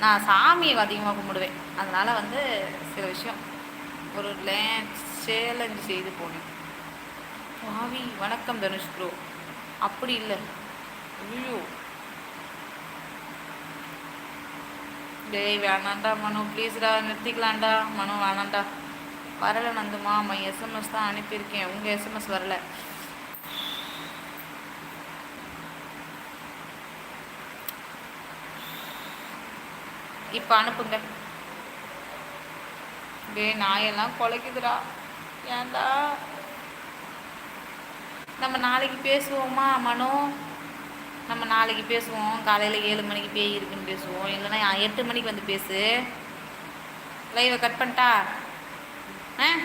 நான் சாமியை அதிகமாக கும்பிடுவேன். அதனால் வந்து சில விஷயம். ஒரு லே சேலஞ்சு செய்து போனேன். பாவி வணக்கம் தனுஷ் ப்ரோ அப்படி இல்லை. ஐயோ. டேய் வேணாண்டா மனு. ப்ளீஸ்டா நிறுத்திக்கலாம்டா. மனு வேணாண்டா. வரலை நந்துமா. அவன் எஸ்எம்எஸ் தான் அனுப்பியிருக்கேன். உங்கள் எஸ்எம்எஸ் வரல. இப்போ அனுப்புங்க. டேய் நாயெல்லாம் குலைக்குதுடா ஏன்டா? நம்ம நாளைக்கு பேசுவோமா மனோ? நம்ம நாளைக்கு பேசுவோம். காலையில் ஏழு மணிக்கு பேய் இருக்குன்னு பேசுவோம். இல்லைன்னா எட்டு மணிக்கு வந்து பேசு. லைவை கட் பண்ணிட்டா? ஆ?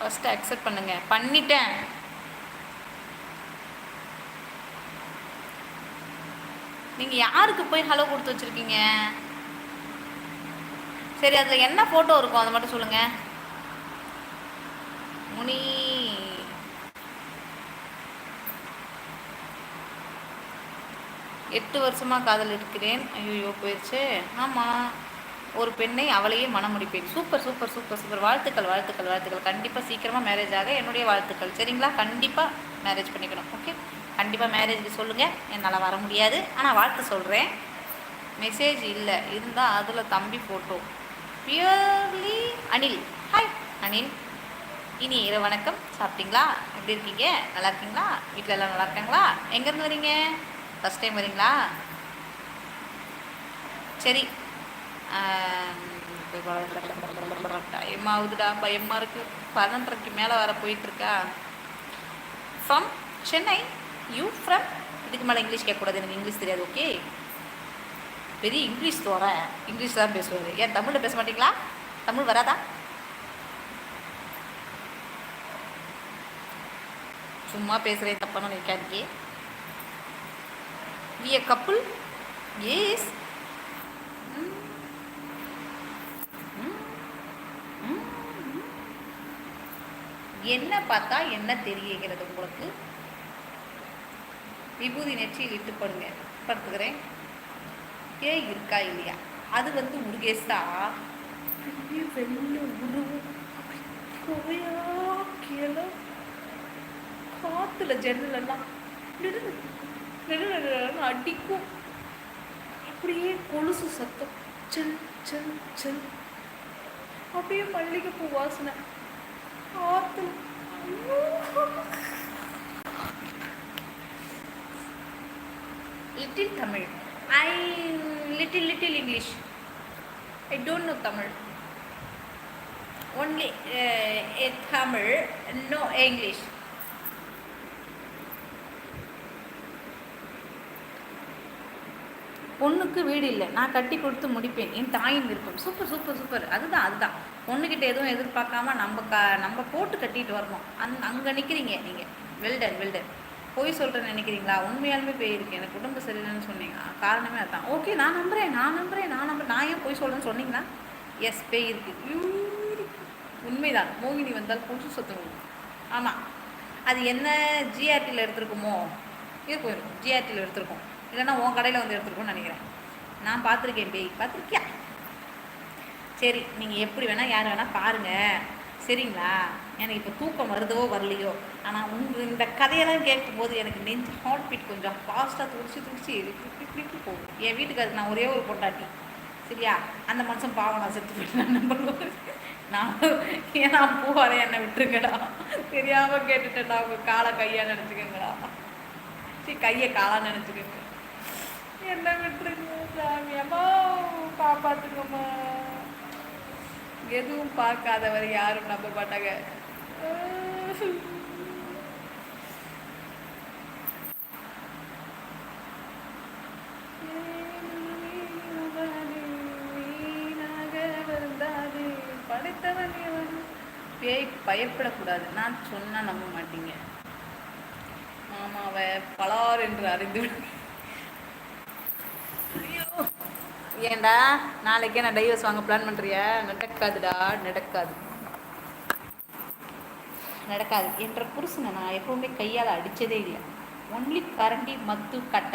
ஃபஸ்ட்டு அக்செப்ட் பண்ணுங்க. பண்ணிட்டேன். நீங்கள் யாருக்கு போய் ஹலோ கொடுத்து வச்சுருக்கீங்க? சரி அதில் என்ன ஃபோட்டோ இருக்கும் அதை மட்டும் சொல்லுங்கள் முனி. எட்டு வருஷமாக காதல் இருக்கிறேன். ஐயோ போயிடுச்சு ஆமாம் ஒரு பெண்ணை அவளையே மனம் முடிப்பேன் சூப்பர் சூப்பர் சூப்பர் சூப்பர். வாழ்த்துக்கள் வாழ்த்துக்கள் வாழ்த்துக்கள். கண்டிப்பாக சீக்கிரமாக மேரேஜ் ஆக என்னுடைய வாழ்த்துக்கள். சரிங்களா? கண்டிப்பாக மேரேஜ் பண்ணிக்கணும். ஓகே கண்டிப்பாக மேரேஜுக்கு சொல்லுங்கள் என்னால் வர முடியாது. ஆனால் வாழ்த்து சொல்கிறேன் மெசேஜ் இல்லை. இருந்தால் அதில் தம்பி ஃபோட்டோ பியர்லி அனில். ஹாய் அனில். இனி இரவு வணக்கம். சாப்பிட்டீங்களா? எப்படி இருக்கீங்க? நல்லா இருக்கீங்களா? வீட்டில் எல்லாம் நல்லா இருக்காங்களா? எங்கேருந்து வரீங்க? ஃபஸ்ட் டைம் வரீங்களா? சரி. டைம் ஆகுதுடா. பயமாக இருக்குது பதினொன்றரைக்கு மேலே வர போயிட்டுருக்கா ஃப்ரம் சென்னை யூ ஃப்ரம் இதுக்கு மேலே இங்கிலீஷ் கேட்கக்கூடாது எனக்கு இங்கிலீஷ் தெரியாது ஓகே பெரிய இங்கிலீஷ் தோறேன் இங்கிலீஷ் தான் பேசுவார். ஏன் தமிழில் பேச மாட்டீங்களா? தமிழ் வராதா? சும்மா பேசுகிறேன் தப்பான நினைக்காதீங்க. வி எ கப்புள் ஏஸ் ம். என்ன பார்த்தா என்ன தெரியுகிறது உங்களுக்கு? விபூதி நெற்றியில் இட்டு படுங்க படுத்துக்கிறேன். ஏ இருக்கா இல்லையா? அது வந்து முருகேசா? பெரிய வெள்ளை உருவம் குவையா கீழே காத்துல ஜன்னலெல்லாம் அடிக்கும். அப்படியே கொலுசு சத்தம். செல் செல் செல். அப்படியே மல்லிகைப்பூ வாசனை. காத்துல ஐயோ. Little Tamil I little little English I don't know Tamil only uh, Tamil no English பொண்ணுக்கு வீடு இல்லை. நான் கட்டி கொடுத்து முடிப்பேன். என் தாயின் விருப்பம் சூப்பர் சூப்பர் சூப்பர் அதுதான் அதுதான். பொண்ணுக்கிட்ட எதுவும் எதிர்பார்க்காம நம்ம க நம்ம போட்டு கட்டிட்டு வரணும். அந் அங்கே நிற்கிறீங்க நீங்கள் வெல்டன் வெல்டன் பொய் சொல்கிறேன்னு நினைக்கிறீங்களா? உண்மையாலுமே பேய் எனக்கு உடம்பு சரியில்லைன்னு சொன்னீங்க. காரணமே அதான். ஓகே நான் நம்புறேன். நான் நம்புறேன். நான் நம்புறேன். நான் ஏன் பொய் சொல்கிறேன்னு சொன்னீங்களா? எஸ் பேயிருக்கு ஐயோ, உண்மைதான். மோகினி வந்தால் புதுசு சொத்து வரும். ஆமாம் அது என்ன ஜிஆர்டியில் எடுத்திருக்குமோ? இது போயிடும். ஜிஆர்டியில் எடுத்திருக்கோம். இல்லைன்னா உன் கடையில் வந்து எடுத்துருக்கோம்னு நினைக்கிறேன். நான் பார்த்துருக்கேன் பேய். பார்த்துருக்கியா? சரி நீங்கள் எப்படி வேணால் யார் வேணால் பாருங்கள் சரிங்களா? எனக்கு இப்போ தூக்கம் வருதோ வரலையோ? ஆனால் உங்கள் இந்த கதையெல்லாம் கேட்கும்போது எனக்கு நெஞ்சு ஹார்ட் பீட் கொஞ்சம் ஃபாஸ்ட்டாக துடிச்சு துடிச்சு இப்படி இப்படி போகும் என் வீட்டுக்கு நான் ஒரே ஒரு பொண்டாட்டி. சரியா? அந்த மனுஷன் பாவம் நான் செத்து போயிட்டேன். நம்பர் நான் ஏன்னா பூவாரே என்னை விட்டுருங்கடா. தெரியாமல் கேட்டுட்டேன்டா. உங்கள் காலை கையாக நினச்சிக்கோங்கடா. சரி கையை காலாக நினச்சிக்கோங்க. என்ன விட்டுருங்க சாமி. அம்மா எதுவும் பார்க்காதவர் யாரும் நம்ப மாட்டாங்க. பேய் பயப்படக்கூடாது. நான் சொன்னா நம்ப மாட்டீங்க. மாமாவை பலார் என்று அறிந்து விடு ஐயோ. ஏன்டா நாளைக்கே நான் டைவர்ஸ் வாங்க பிளான் பண்ணுறியா நடக்காதுடா நடக்காது. நடக்காது. என்ற புருஷனை நான் எப்பவுமே கையால் அடித்ததே இல்லை. ஒன்லி கரண்டி மத்து கட்ட